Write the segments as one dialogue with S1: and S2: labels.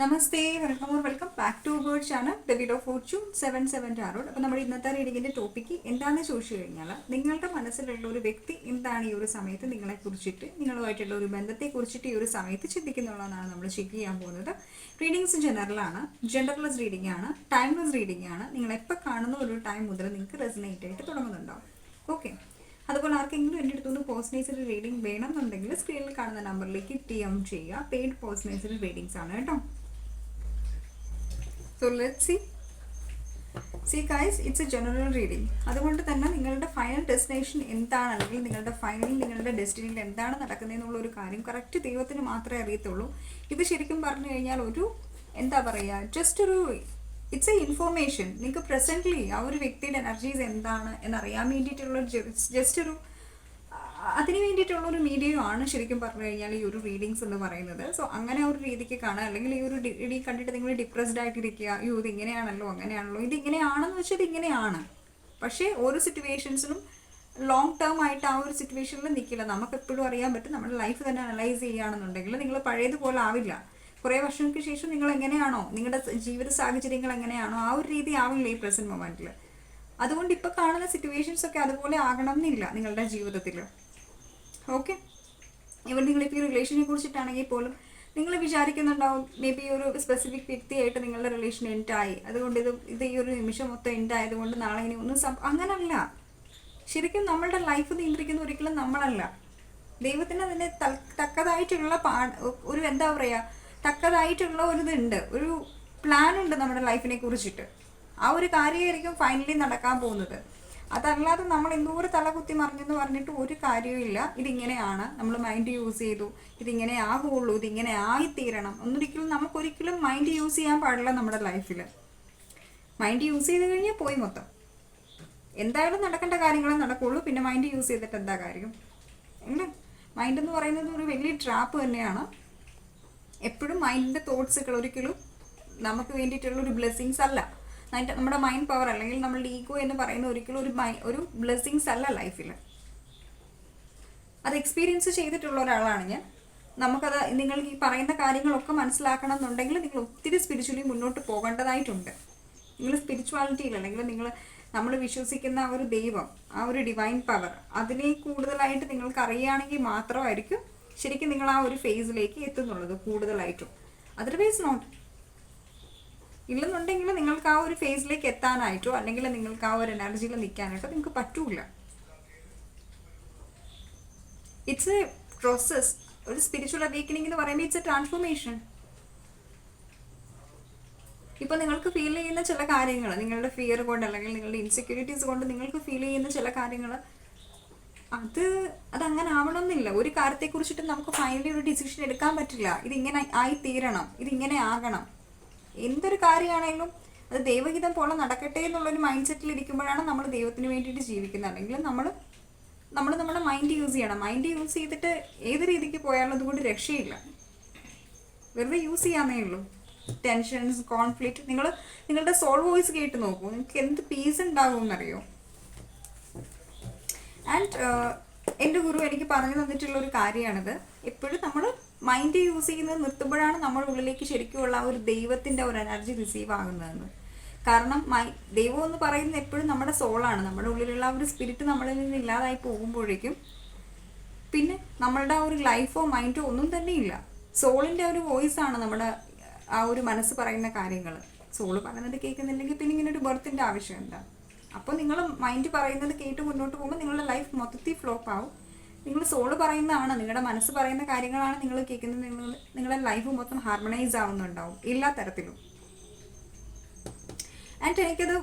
S1: Namaste welcome or welcome back to words ആണ് the weed of fortune seven seven ആറോഡ് അപ്പോൾ നമ്മുടെ ഇന്നത്തെ റീഡിങ്ങിന്റെ topic എന്താണെന്ന് ചോദിച്ചു കഴിഞ്ഞാൽ നിങ്ങളുടെ മനസ്സിലുള്ള ഒരു വ്യക്തി എന്താണ് ഈ ഒരു സമയത്ത് നിങ്ങളെ കുറിച്ചിട്ട് നിങ്ങളുമായിട്ടുള്ള ഒരു ബന്ധത്തെ കുറിച്ചിട്ട് ഈ ഒരു സമയത്ത് ചിന്തിക്കുന്നുള്ളതാണ് നമ്മൾ ചെക്ക് ചെയ്യാൻ പോകുന്നത്. റീഡിങ്സ് ജനറലാണ് ജെൻഡർലെസ് റീഡിംഗ് ആണ് ടൈംലെസ് റീഡിംഗ് ആണ്. നിങ്ങൾ എപ്പോൾ കാണുന്ന ഒരു ടൈം മുതൽ നിങ്ങൾക്ക് റെസിനേറ്റ് ആയിട്ട് തുടങ്ങുന്നുണ്ടാവും. ഓക്കെ അതുപോലെ ആർക്കെങ്കിലും എന്റെ അടുത്തുനിന്ന് പേഴ്സണൈസ്ഡ് റീഡിംഗ് വേണമെന്നുണ്ടെങ്കിൽ സ്ക്രീനിൽ കാണുന്ന നമ്പറിലേക്ക് ടി എം ചെയ്യുക. പെയ്ഡ് പേഴ്സണൈസ്ഡ് റീഡിങ്സ് ആണ് കേട്ടോ. So let see see guys it's a general reading അതുകൊണ്ട് തന്നെ നിങ്ങളുടെ ഫൈനൽ ഡെസ്റ്റിനേഷൻ എന്താണ്? അല്ലെങ്കിൽ നിങ്ങളുടെ ഫൈനൽ നിങ്ങളുടെ ഡെസ്റ്റിനിയിൽ എന്താണ് നടക്കുന്നതെന്നുള്ള ഒരു കാര്യം കറക്റ്റ് ദൈവത്തിന് മാത്രമേ അറിയത്തുള്ളൂ. ഇത് ശരിക്കും പറഞ്ഞു കഴിഞ്ഞാൽ ഒരു എന്താ പറയുക ജസ്റ്റ് ഒരു ഇറ്റ്സ് എ ഇൻഫോർമേഷൻ നിങ്ങൾക്ക് പ്രസന്റ്ലി ആ ഒരു വ്യക്തിയുടെ എനർജീസ് എന്താണ് എന്നറിയാൻ വേണ്ടിയിട്ടുള്ള ജസ്റ്റ് ഒരു അതിന് വേണ്ടിയിട്ടുള്ള ഒരു മീഡിയം ആണ് ശരിക്കും പറഞ്ഞു കഴിഞ്ഞാൽ ഈ ഒരു റീഡിങ്സ് എന്ന് പറയുന്നത്. സോ അങ്ങനെ ഒരു രീതിക്ക് കാണുക. അല്ലെങ്കിൽ ഈ ഒരു റീഡിങ് കണ്ടിട്ട് നിങ്ങൾ ഡിപ്രസ്ഡ് ആയിട്ടിരിക്കുക. അയ്യോ ഇത് ഇങ്ങനെയാണല്ലോ അങ്ങനെയാണല്ലോ. ഇത് ഇങ്ങനെയാണെന്ന് വെച്ചാൽ ഇത് ഇങ്ങനെയാണ്. പക്ഷേ ഓരോ സിറ്റുവേഷൻസിനും ലോങ് ടേം ആയിട്ട് ആ ഒരു സിറ്റുവേഷനിൽ നിൽക്കില്ല നമുക്ക് എപ്പോഴും അറിയാൻ പറ്റും. നമ്മുടെ ലൈഫ് തന്നെ അനലൈസ് ചെയ്യുകയാണെന്നുണ്ടെങ്കിൽ നിങ്ങൾ പഴയതുപോലെ ആവില്ല. കുറേ വർഷങ്ങൾക്ക് ശേഷം നിങ്ങൾ എങ്ങനെയാണോ? നിങ്ങളുടെ ജീവിത സാഹചര്യങ്ങൾ എങ്ങനെയാണോ? ആ ഒരു രീതി ആവില്ല ഈ പ്രസന്റ് മൊമെന്റിൽ അതുകൊണ്ട് ഇപ്പോൾ കാണുന്ന സിറ്റുവേഷൻസ് ഒക്കെ അതുപോലെ ആകണം എന്നില്ല നിങ്ങളുടെ ജീവിതത്തിൽ ഓക്കെ. ഇവൻ നിങ്ങളിപ്പോൾ ഈ റിലേഷനെ കുറിച്ചിട്ടാണെങ്കിൽ പോലും നിങ്ങൾ വിചാരിക്കുന്നുണ്ടാവും മേ ബി ഒരു സ്പെസിഫിക് വ്യക്തിയായിട്ട് നിങ്ങളുടെ റിലേഷൻ എൻഡായി അതുകൊണ്ട് ഇത് ഇത് ഈ ഒരു നിമിഷം മൊത്തം എൻഡ് ആയതുകൊണ്ട് നാളെ ഇനി ഒന്നും സം അങ്ങനല്ല. ശരിക്കും നമ്മളുടെ ലൈഫ് നിയന്ത്രിക്കുന്ന ഒരിക്കലും നമ്മളല്ല. ദൈവത്തിന് അതിന് തക്കതായിട്ടുള്ള പാ ഒരു എന്താ പറയുക തക്കതായിട്ടുള്ള ഒരു ഇതുണ്ട്. ഒരു പ്ലാൻ ഉണ്ട് നമ്മുടെ ലൈഫിനെ കുറിച്ചിട്ട്. ആ ഒരു കാര്യമായിരിക്കും ഫൈനലി നടക്കാൻ പോകുന്നത്. അതല്ലാതെ നമ്മൾ എന്തോരം തല കുത്തി മറിഞ്ഞെന്ന് പറഞ്ഞിട്ട് ഒരു കാര്യവും ഇല്ല. ഇതിങ്ങനെയാണ്. നമ്മൾ മൈൻഡ് യൂസ് ചെയ്തു. ഇതിങ്ങനെ ആകുള്ളൂ ഇതിങ്ങനെ ആയിത്തീരണം. ഒന്നൊരിക്കലും നമുക്കൊരിക്കലും മൈൻഡ് യൂസ് ചെയ്യാൻ പാടില്ല നമ്മുടെ ലൈഫിൽ മൈൻഡ് യൂസ് ചെയ്ത് കഴിഞ്ഞാൽ പോയി മൊത്തം. എന്തായാലും നടക്കേണ്ട കാര്യങ്ങളെ നടക്കുള്ളൂ. പിന്നെ മൈൻഡ് യൂസ് ചെയ്തിട്ട് എന്താ കാര്യം? അല്ലേ മൈൻഡ് എന്ന് പറയുന്നത് ഒരു വലിയ ട്രാപ്പ് തന്നെയാണ്. എപ്പോഴും മൈൻഡിന്റെ തോട്ട്സുകൾ ഒരിക്കലും നമുക്ക് വേണ്ടിയിട്ടുള്ള ഒരു ബ്ലെസ്സിങ്സ് അല്ല. നമ്മുടെ മൈൻഡ് പവർ അല്ലെങ്കിൽ നമ്മളുടെ ഈഗോ എന്ന് പറയുന്ന ഒരിക്കലും ഒരു ഒരു ബ്ലെസ്സിങ്സ് അല്ല ലൈഫിൽ അത് എക്സ്പീരിയൻസ് ചെയ്തിട്ടുള്ള ഒരാളാണ് ഞാൻ. നമുക്കത് നിങ്ങൾ ഈ പറയുന്ന കാര്യങ്ങളൊക്കെ മനസ്സിലാക്കണം എന്നുണ്ടെങ്കിൽ നിങ്ങൾ ഒത്തിരി സ്പിരിച്വലി മുന്നോട്ട് പോകേണ്ടതായിട്ടുണ്ട്. നിങ്ങൾ സ്പിരിച്വാലിറ്റിയിൽ അല്ലെങ്കിൽ നിങ്ങൾ നമ്മൾ വിശ്വസിക്കുന്ന ആ ഒരു ദൈവം ആ ഒരു ഡിവൈൻ പവർ അതിനെ കൂടുതലായിട്ട് നിങ്ങൾക്ക് അറിയുകയാണെങ്കിൽ മാത്രമായിരിക്കും ശരിക്കും നിങ്ങൾ ആ ഒരു ഫേസിലേക്ക് എത്തുന്നുള്ളത് കൂടുതലായിട്ടും. അതർവൈസ് നോട്ട് ഇല്ലെന്നുണ്ടെങ്കിൽ നിങ്ങൾക്ക് ആ ഒരു ഫേസിലേക്ക് എത്താനായിട്ടോ അല്ലെങ്കിൽ നിങ്ങൾക്ക് ആ ഒരു എനർജിയിൽ നിൽക്കാനായിട്ടോ നിങ്ങൾക്ക് പറ്റൂല. ഇറ്റ്സ് എ പ്രോസസ് ഒരു സ്പിരിച്വൽ അവേക്കനിങ് എന്ന് പറയുമ്പോൾ ഇറ്റ്സ് എ ട്രാൻസ്ഫോർമേഷൻ ഇപ്പൊ നിങ്ങൾക്ക് ഫീൽ ചെയ്യുന്ന ചില കാര്യങ്ങൾ നിങ്ങളുടെ ഫിയർ കൊണ്ട് അല്ലെങ്കിൽ നിങ്ങളുടെ ഇൻസെക്യൂരിറ്റീസ് കൊണ്ട് നിങ്ങൾക്ക് ഫീൽ ചെയ്യുന്ന ചില കാര്യങ്ങൾ അത് അതങ്ങനെ ആവണമെന്നില്ല ഒരു കാര്യത്തെ കുറിച്ചിട്ട് നമുക്ക് ഫൈനലി ഒരു ഡിസിഷൻ എടുക്കാൻ പറ്റില്ല. ഇതിങ്ങനെ ആയി തീരണം. ഇതിങ്ങനെ ആകണം. എന്തൊരു കാര്യമാണെങ്കിലും അത് ദൈവഹിതം പോലെ നടക്കട്ടെ എന്നുള്ളൊരു മൈൻഡ് സെറ്റിൽ ഇരിക്കുമ്പോഴാണ് നമ്മൾ ദൈവത്തിന് വേണ്ടിയിട്ട് ജീവിക്കുന്നത്. അല്ലെങ്കിൽ നമ്മൾ നമ്മൾ നമ്മുടെ മൈൻഡ് യൂസ് ചെയ്യണം. മൈൻഡ് യൂസ് ചെയ്തിട്ട് ഏത് രീതിക്ക് പോയാലും അതുകൊണ്ട് രക്ഷയില്ല. വെറുതെ യൂസ് ചെയ്യാമേ ഉള്ളൂ. ടെൻഷൻസ് കോൺഫ്ലിക്റ്റ് നിങ്ങൾ നിങ്ങളുടെ സോൾ വോയിസ് കേട്ട് നോക്കൂ. നിങ്ങൾക്ക് എന്ത് പീസ് ഉണ്ടാകും എന്നറിയോ ആൻഡ് എന്റെ ഗുരു എനിക്ക് പറഞ്ഞു തന്നിട്ടുള്ള ഒരു കാര്യമാണിത്. എപ്പോഴും നമ്മൾ മൈൻഡ് യൂസ് ചെയ്യുന്നത് നിർത്തുമ്പോഴാണ് നമ്മുടെ ഉള്ളിലേക്ക് ശരിക്കുമുള്ള ഒരു ദൈവത്തിന്റെ ഒരു എനർജി റിസീവ് ആകുന്നതെന്ന്. കാരണം മൈ ദൈവം എന്ന് പറയുന്നത് എപ്പോഴും നമ്മുടെ സോളാണ് നമ്മുടെ ഉള്ളിലുള്ള ഒരു സ്പിരിറ്റ് നമ്മളിൽ നിന്ന് ഇല്ലാതായി പോകുമ്പോഴേക്കും പിന്നെ നമ്മളുടെ ഒരു ലൈഫോ മൈൻഡോ ഒന്നും തന്നെ ഇല്ല. സോളിന്റെ ഒരു വോയിസ് ആണ് നമ്മുടെ ആ ഒരു മനസ്സ് പറയുന്ന കാര്യങ്ങൾ. സോൾ പറയുന്നത് കേൾക്കുന്നില്ലെങ്കിൽ പിന്നെ ഇങ്ങനെ ഒരു ബർത്തിന്റെ ആവശ്യം എന്താ? അപ്പോൾ നിങ്ങൾ മൈൻഡ് പറയുന്നത് കേട്ട് മുന്നോട്ട് പോകുമ്പോൾ നിങ്ങളുടെ ലൈഫ് മൊത്തത്തിൽ ഫ്ലോപ്പ് ആവും. നിങ്ങൾ സോൾ പറയുന്നതാണ് നിങ്ങളുടെ മനസ്സ് പറയുന്ന കാര്യങ്ങളാണ് നിങ്ങൾ കേൾക്കുന്നത് നിങ്ങൾ നിങ്ങളുടെ ലൈഫ് മൊത്തം ഹാർമണൈസ് ആവുന്നുണ്ടാവും എല്ലാ തരത്തിലും. ആൻഡ് എനിക്കത്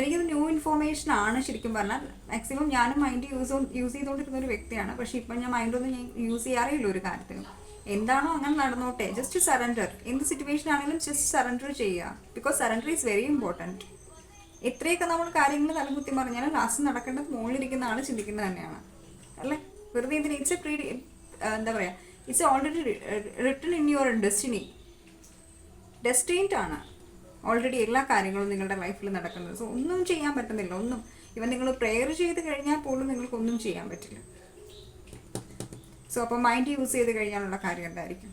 S1: എനിക്കത് ന്യൂ ഇൻഫോർമേഷൻ ആണ് ശരിക്കും പറഞ്ഞാൽ. മാക്സിമം ഞാനും മൈൻഡ് യൂസ് യൂസ് ചെയ്തുകൊണ്ടിരുന്ന ഒരു വ്യക്തിയാണ്. പക്ഷേ ഇപ്പം ഞാൻ മൈൻഡൊന്നും ഞാൻ യൂസ് ചെയ്യാറില്ല ഒരു കാര്യത്തിനും എന്താണോ അങ്ങനെ നടന്നോട്ടെ ജസ്റ്റ് സറണ്ടർ എന്ത് സിറ്റുവേഷൻ ആണെങ്കിലും ജസ്റ്റ് സറണ്ടർ ചെയ്യുക. Because surrender is very important എത്രയൊക്കെ നമ്മൾ കാര്യങ്ങൾ തലകുത്തി പറഞ്ഞാലും ലാസ്റ്റ് നടക്കേണ്ടത് മുകളിലിരിക്കുന്ന ആൾ ചിന്തിക്കുന്നത് തന്നെയാണ്. അല്ലേ? വെറുതെ ഇതിന് ഇറ്റ്സ് എ പ്രീ എന്താ പറയുക it's already written in your destiny destined ആണ്. ഓൾറെഡി എല്ലാ കാര്യങ്ങളും നിങ്ങളുടെ ലൈഫിൽ നടക്കുന്നത്. സോ ഒന്നും ചെയ്യാൻ പറ്റുന്നില്ല. ഒന്നും. ഇവൻ നിങ്ങൾ പ്രെയർ ചെയ്ത് കഴിഞ്ഞാൽ പോലും നിങ്ങൾക്ക് ഒന്നും ചെയ്യാൻ പറ്റില്ല. സോ അപ്പോൾ മൈൻഡ് യൂസ് ചെയ്ത് കഴിഞ്ഞാലുള്ള കാര്യം എന്തായിരിക്കും?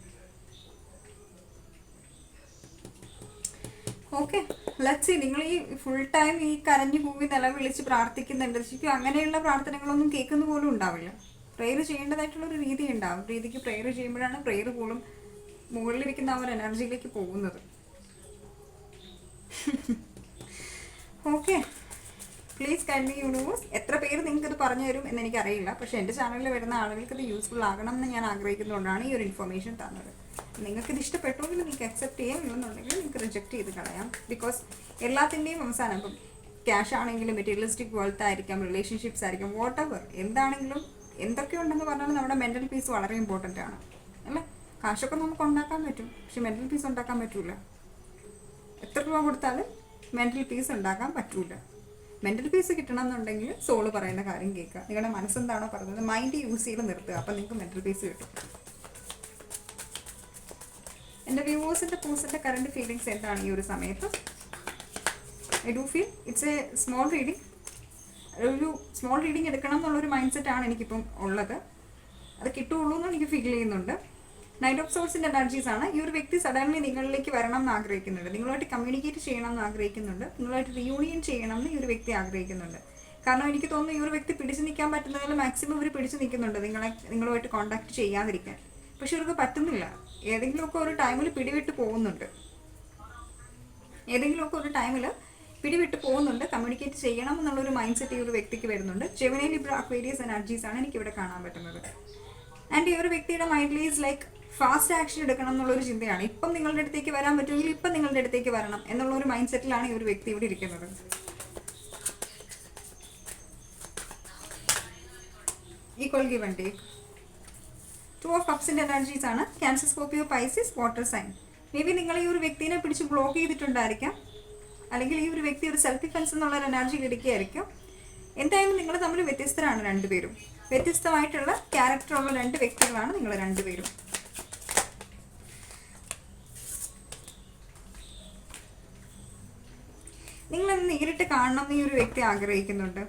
S1: ഓക്കെ ലച്ചി നിങ്ങൾ ഈ ഫുൾ ടൈം ഈ കരഞ്ഞു പോയി നിലവിളിച്ച് പ്രാർത്ഥിക്കുന്നുണ്ട്. ശരിക്കും അങ്ങനെയുള്ള പ്രാർത്ഥനകളൊന്നും കേൾക്കുന്ന പോലും ഉണ്ടാവില്ല. പ്രെയർ ചെയ്യേണ്ടതായിട്ടുള്ള ഒരു രീതി ആ രീതിക്ക് പ്രെയർ ചെയ്യുമ്പോഴാണ് പ്രെയർ പോലും മുകളിലിരിക്കുന്ന ആ ഒരു എനർജിയിലേക്ക് പോകുന്നത്. ഓക്കെ പ്ലീസ് കൈൻഡ്ലി യൂണിവേഴ്സ് എത്ര പേര് ഇത് പറഞ്ഞു തരും എന്ന് എനിക്കറിയില്ല. പക്ഷെ എന്റെ ചാനലിൽ വരുന്ന ആളുകൾക്ക് ഇത് യൂസ്ഫുൾ ആകണം എന്ന് ഞാൻ ആഗ്രഹിക്കുന്നതുകൊണ്ടാണ് ഈ ഒരു ഇൻഫർമേഷൻ തന്നത്. നിങ്ങൾക്ക് ഇത് ഇഷ്ടപ്പെട്ടുവെങ്കിൽ നിങ്ങൾക്ക് അക്സെപ്റ്റ് ചെയ്യാം ഇല്ലെന്നുണ്ടെങ്കിൽ നിങ്ങൾക്ക് റിജക്റ്റ് ചെയ്ത് കളയാം. ബിക്കോസ് എല്ലാത്തിന്റെയും അവസാനം ഇപ്പം ക്യാഷ് ആണെങ്കിലും മെറ്റീരിയലിസ്റ്റിക് വെൽത്ത് ആയിരിക്കാം റിലേഷൻഷിപ്സ് ആയിരിക്കാം വാട്ട് എവർ എന്താണെങ്കിലും എന്തൊക്കെ ഉണ്ടെന്ന് പറഞ്ഞാൽ നമ്മുടെ മെന്റൽ പീസ് വളരെ ഇമ്പോർട്ടന്റ് ആണ്. അല്ലേ? കാശൊക്കെ നമുക്ക് ഉണ്ടാക്കാൻ പറ്റും. പക്ഷെ മെന്റൽ പീസ് ഉണ്ടാക്കാൻ പറ്റൂല. എത്ര രൂപ കൊടുത്താലും മെന്റൽ പീസ് ഉണ്ടാക്കാൻ പറ്റൂല. മെന്റൽ പീസ് കിട്ടണം എന്നുണ്ടെങ്കിൽ സോൾ പറയുന്ന കാര്യം കേൾക്കുക. നിങ്ങളുടെ മനസ്സെന്താണോ പറയുന്നത്? മൈൻഡ് യൂസ് ചെയ്ത് നിർത്തുക. അപ്പം നിങ്ങൾക്ക് മെന്റൽ പീസ് കിട്ടും. എന്റെ വ്യൂവേഴ്സിന്റെ പൂസിന്റെ കറണ്ട് ഫീലിങ്സ് എന്താണ് ഈ ഒരു സമയത്ത്? I do feel it's a small reading ഒരു സ്മോൾ റീഡിങ് എടുക്കണം എന്നുള്ളൊരു മൈൻഡ് സെറ്റാണ് എനിക്കിപ്പം ഉള്ളത്. അത് കിട്ടുള്ളൂ എന്ന് എനിക്ക് ഫീൽ ചെയ്യുന്നുണ്ട്. നൈറ്റ് ഓഫ് സോൾസിന്റെ എനർജീസ് ആണ്. ഈ ഒരു വ്യക്തി സഡൻലി നിങ്ങളിലേക്ക് വരണം എന്ന് ആഗ്രഹിക്കുന്നുണ്ട്. നിങ്ങളുമായിട്ട് കമ്മ്യൂണിക്കേറ്റ് ചെയ്യണം എന്ന് ആഗ്രഹിക്കുന്നുണ്ട്. നിങ്ങളുമായിട്ട് റിയൂണിയൻ ചെയ്യണം എന്ന് ഈ ഒരു വ്യക്തി ആഗ്രഹിക്കുന്നുണ്ട്. കാരണം എനിക്ക് തോന്നുന്നു ഈ ഒരു വ്യക്തി പിടിച്ചു നിൽക്കാൻ പറ്റുന്നതിൽ മാക്സിമം ഇവർ പിടിച്ചു നിൽക്കുന്നുണ്ട്. നിങ്ങളെ നിങ്ങളുമായിട്ട് കോൺടാക്ട് ചെയ്യാതിരിക്കാൻ. പക്ഷെ ഇവർക്ക് പറ്റുന്നില്ല. ഏതെങ്കിലുമൊക്കെ ഒരു ടൈമിൽ പിടിവിട്ട് പോകുന്നുണ്ട്. ഏതെങ്കിലുമൊക്കെ ഒരു ടൈമിൽ പിടിവിട്ട് പോകുന്നുണ്ട്. കമ്മ്യൂണിക്കേറ്റ് ചെയ്യണം എന്നുള്ളൊരു മൈൻഡ് സെറ്റ് ഈ ഒരു വ്യക്തിക്ക് വരുന്നുണ്ട്. ജെമിനി ലിബ്ര അക്വേരിയസ് എനർജീസ് ആണ് എനിക്ക് ഇവിടെ കാണാൻ പറ്റുന്നത്. ആൻഡ് ഈ ഒരു വ്യക്തിയുടെ മൈൻഡിൽ ഈസ് ലൈക്ക് ഫാസ്റ്റ് ആക്ഷൻ എടുക്കണം എന്നുള്ളൊരു ചിന്തയാണ്. ഇപ്പം നിങ്ങളുടെ അടുത്തേക്ക് വരാൻ പറ്റുമെങ്കിൽ ഇപ്പം നിങ്ങളുടെ അടുത്തേക്ക് വരണം എന്നുള്ള ഒരു മൈൻഡ് സെറ്റിലാണ് ഈ ഒരു വ്യക്തി ഇവിടെ ഇരിക്കുന്നത്. Equal give and take two of കപ്സിന്റെ energies ആണ്. Cancer Scorpio Pisces water sign maybe നിങ്ങൾ ഈ ഒരു വ്യക്തിനെ പിടിച്ച് ബ്ലോക്ക് ചെയ്തിട്ടുണ്ടായിരിക്കാം. അല്ലെങ്കിൽ ഈ ഒരു വ്യക്തി ഒരു സെൽഫ് ഡിഫെൻസ് എന്നുള്ള ഒരു എനർജിയിൽ ഇരിക്കുകയായിരിക്കും എന്തായാലും നിങ്ങൾ തമ്മിൽ വ്യത്യസ്തരാണ് രണ്ടുപേരും. വ്യത്യസ്തമായിട്ടുള്ള ക്യാരക്ടറുള്ള രണ്ട് വ്യക്തികളാണ് നിങ്ങൾ രണ്ടുപേരും. നിങ്ങളത് നേരിട്ട് കാണണം എന്ന് ഈ ഒരു വ്യക്തി ആഗ്രഹിക്കുന്നുണ്ട്.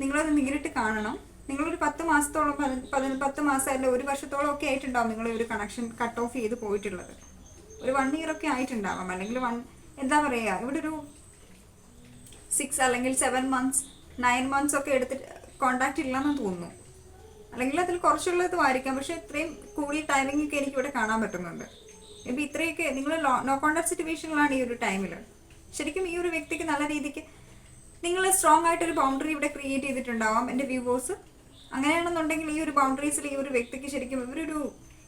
S1: നിങ്ങളത് നേരിട്ട് കാണണം. നിങ്ങളൊരു പത്ത് മാസത്തോളം പതി- പതി- പത്ത് മാസം അല്ല ഒരു വർഷത്തോളം ഒക്കെ ആയിട്ടുണ്ടാവും നിങ്ങൾ ഒരു കണക്ഷൻ കട്ട് ഓഫ് ചെയ്ത് പോയിട്ടുള്ളത്. ഒരു വൺ ഇയർ ഒക്കെ ആയിട്ടുണ്ടാവാം. അല്ലെങ്കിൽ വൺ എന്താ പറയുക ഇവിടെ ഒരു സിക്സ് അല്ലെങ്കിൽ സെവൻ മന്ത്സ് നയൻ മന്ത്സ് ഒക്കെ എടുത്തിട്ട് കോണ്ടാക്ട് ഇല്ലെന്ന് തോന്നുന്നു. അല്ലെങ്കിൽ അതിൽ കുറച്ചുള്ളത് ആയിരിക്കാം പക്ഷെ ഇത്രയും കൂടിയ ടൈമിംഗ് ഒക്കെ എനിക്ക് ഇവിടെ കാണാൻ പറ്റുന്നുണ്ട്. ഇപ്പം ഇത്രയൊക്കെ നിങ്ങൾ നോ കോണ്ടാക്ട് സിറ്റുവേഷനിലാണ് ഈ ഒരു ടൈമിൽ ശരിക്കും ഈ ഒരു വ്യക്തിക്ക് നല്ല രീതിക്ക് നിങ്ങൾ സ്ട്രോങ് ആയിട്ടൊരു ബൗണ്ടറി ഇവിടെ ക്രിയേറ്റ് ചെയ്തിട്ടുണ്ടാവാം എന്റെ വ്യൂവേഴ്സ് അങ്ങനെയാണെന്നുണ്ടെങ്കിൽ ഈ ഒരു ബൗണ്ടറീസിൽ ഈ ഒരു വ്യക്തിക്ക് ശരിക്കും ഇവരൊരു